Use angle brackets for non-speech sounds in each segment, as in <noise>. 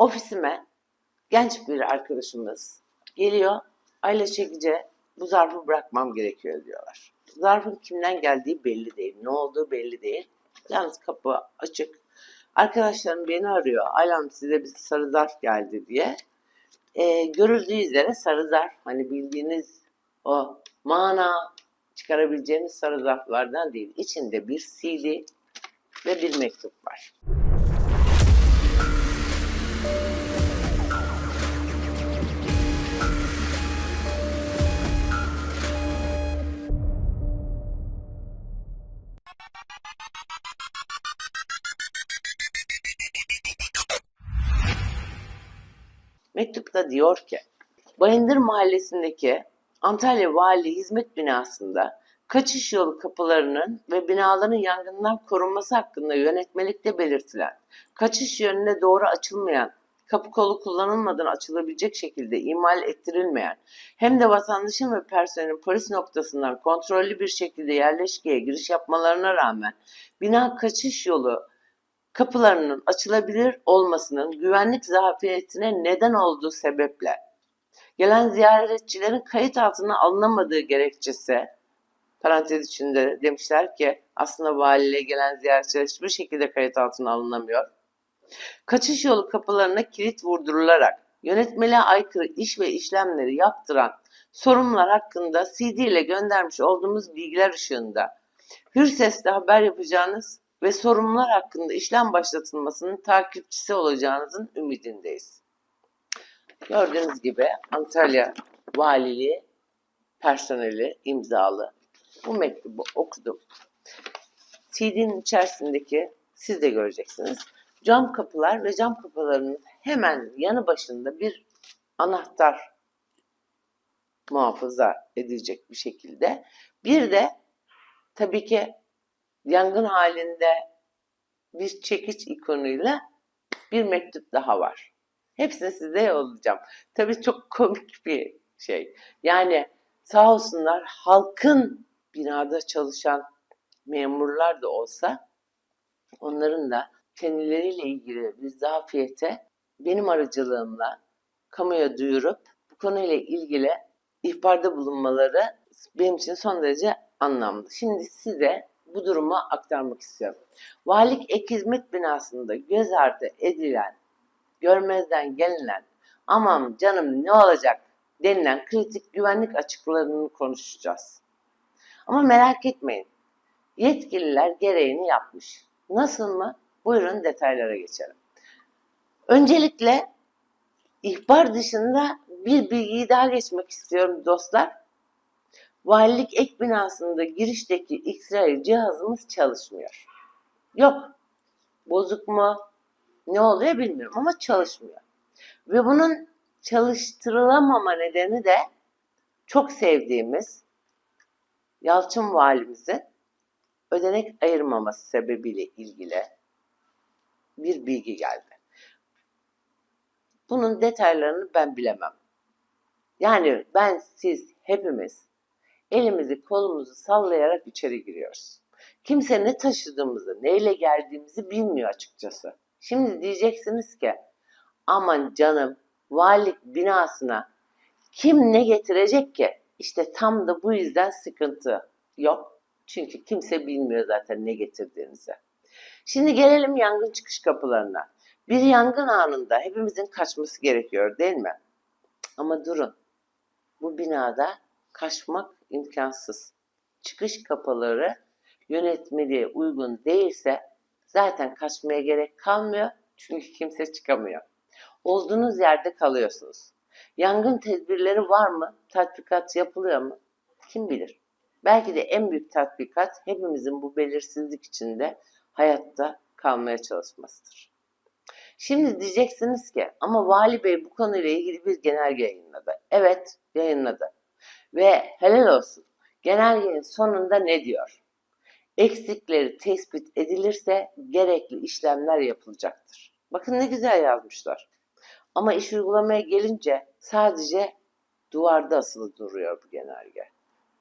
ofisime genç bir arkadaşımız geliyor. Ayla çekici bu zarfı bırakmam gerekiyor diyorlar. Zarfın kimden geldiği belli değil. Ne olduğu belli değil. Yalnız kapı açık. Arkadaşlarım beni arıyor. Aylan size bir sarı zarf geldi diye. Ee, görüldüğü üzere sarı zarf hani bildiğiniz o mana çıkarabileceğiniz sarı zarflardan değil. İçinde bir CD ve bir mektup var. Mektupta diyor ki, Bayındır Mahallesi'ndeki Antalya Vali Hizmet Binası'nda kaçış yolu kapılarının ve binaların yangından korunması hakkında yönetmelikte belirtilen, kaçış yönüne doğru açılmayan, kapı kolu kullanılmadan açılabilecek şekilde imal ettirilmeyen, hem de vatandaşın ve personelin polis noktasından kontrollü bir şekilde yerleşkeye giriş yapmalarına rağmen bina kaçış yolu kapılarının açılabilir olmasının güvenlik zafiyetine neden olduğu sebeple gelen ziyaretçilerin kayıt altına alınamadığı gerekçesi parantez içinde demişler ki aslında valiliğe gelen ziyaretçiler hiçbir şekilde kayıt altına alınamıyor. Kaçış yolu kapılarına kilit vurdurularak yönetmeliğe aykırı iş ve işlemleri yaptıran sorumlular hakkında CD ile göndermiş olduğumuz bilgiler ışığında hür sesle haber yapacağınız ve sorumlular hakkında işlem başlatılmasının takipçisi olacağınızın ümidindeyiz. Gördüğünüz gibi Antalya Valiliği personeli imzalı bu mektubu okudum. CD'nin içerisindeki siz de göreceksiniz. Cam kapılar ve cam kapılarının hemen yanı başında bir anahtar muhafaza edilecek bir şekilde. Bir de tabii ki yangın halinde bir çekiç ikonuyla bir mektup daha var. Hepsini size yollayacağım. Tabii çok <laughs> komik bir şey. Yani sağ olsunlar halkın binada çalışan memurlar da olsa onların da kendileriyle ilgili bir zafiyete benim aracılığımla kamuya duyurup bu konuyla ilgili ihbarda bulunmaları benim için son derece anlamlı. Şimdi size bu durumu aktarmak istiyorum. Valilik ek hizmet binasında göz ardı edilen, görmezden gelinen, aman canım ne olacak denilen kritik güvenlik açıklarını konuşacağız. Ama merak etmeyin. Yetkililer gereğini yapmış. Nasıl mı? Buyurun detaylara geçelim. Öncelikle ihbar dışında bir bilgiyi daha geçmek istiyorum dostlar. Valilik ek binasında girişteki X-ray cihazımız çalışmıyor. Yok. Bozuk mu? Ne oluyor bilmiyorum ama çalışmıyor. Ve bunun çalıştırılamama nedeni de çok sevdiğimiz Yalçın valimizin ödenek ayırmaması sebebiyle ilgili bir bilgi geldi. Bunun detaylarını ben bilemem. Yani ben, siz, hepimiz elimizi kolumuzu sallayarak içeri giriyoruz. Kimse ne taşıdığımızı, neyle geldiğimizi bilmiyor açıkçası. Şimdi diyeceksiniz ki aman canım valilik binasına kim ne getirecek ki? İşte tam da bu yüzden sıkıntı yok. Çünkü kimse bilmiyor zaten ne getirdiğinizi. Şimdi gelelim yangın çıkış kapılarına. Bir yangın anında hepimizin kaçması gerekiyor değil mi? Ama durun. Bu binada kaçmak imkansız. Çıkış kapıları yönetmeliğe uygun değilse zaten kaçmaya gerek kalmıyor. Çünkü kimse çıkamıyor. Olduğunuz yerde kalıyorsunuz. Yangın tedbirleri var mı? Tatbikat yapılıyor mu? Kim bilir? Belki de en büyük tatbikat hepimizin bu belirsizlik içinde hayatta kalmaya çalışmasıdır. Şimdi diyeceksiniz ki ama Vali Bey bu konuyla ilgili bir genelge yayınladı. Evet yayınladı. Ve helal olsun. Genelgenin sonunda ne diyor? Eksikleri tespit edilirse gerekli işlemler yapılacaktır. Bakın ne güzel yazmışlar. Ama iş uygulamaya gelince sadece duvarda asılı duruyor bu genelge.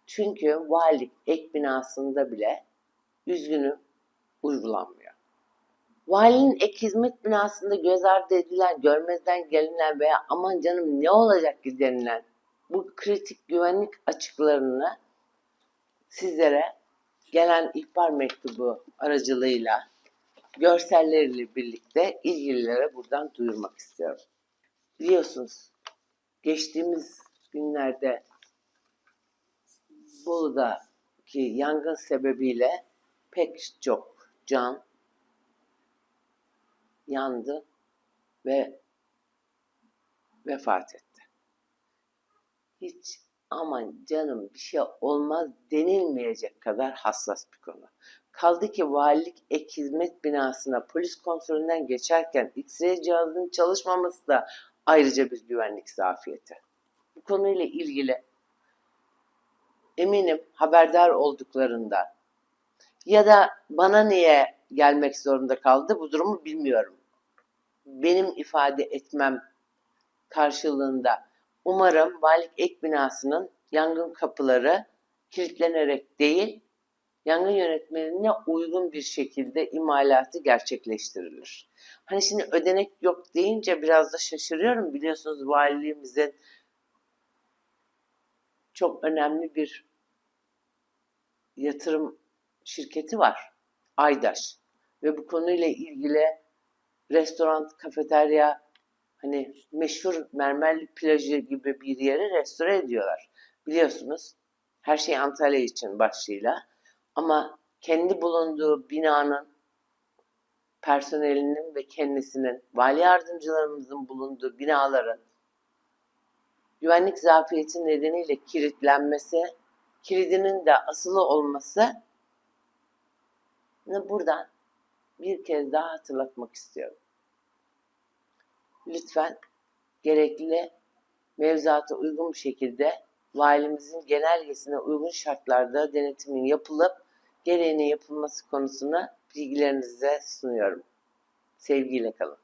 Çünkü valilik ek binasında bile üzgünüm uygulanmıyor. Valinin ek hizmet binasında göz ardı edilen, görmezden gelinen veya aman canım ne olacak ki denilen bu kritik güvenlik açıklarını sizlere gelen ihbar mektubu aracılığıyla görselleriyle birlikte ilgililere buradan duyurmak istiyorum. Biliyorsunuz geçtiğimiz günlerde Bolu'daki yangın sebebiyle pek çok can yandı ve vefat etti. Hiç aman canım bir şey olmaz denilmeyecek kadar hassas bir konu. Kaldı ki valilik ek hizmet binasına polis kontrolünden geçerken X-ray cihazının çalışmaması da ayrıca bir güvenlik zafiyeti. Bu konuyla ilgili eminim haberdar olduklarından ya da bana niye gelmek zorunda kaldı bu durumu bilmiyorum. Benim ifade etmem karşılığında umarım valilik ek binasının yangın kapıları kilitlenerek değil, yangın yönetmeliğine uygun bir şekilde imalatı gerçekleştirilir. Hani şimdi ödenek yok deyince biraz da şaşırıyorum. Biliyorsunuz valiliğimizin çok önemli bir yatırım şirketi var. Aydaş. Ve bu konuyla ilgili restoran, kafeterya, hani meşhur Mermerli plajı gibi bir yeri restore ediyorlar. Biliyorsunuz her şey Antalya için başlığıyla. Ama kendi bulunduğu binanın personelinin ve kendisinin, vali yardımcılarımızın bulunduğu binaların güvenlik zafiyeti nedeniyle kilitlenmesi, kilidinin de asılı olması buradan bir kez daha hatırlatmak istiyorum. Lütfen gerekli mevzuata uygun bir şekilde valimizin genelgesine uygun şartlarda denetimin yapılıp gereğinin yapılması konusuna bilgilerinize sunuyorum. Sevgiyle kalın.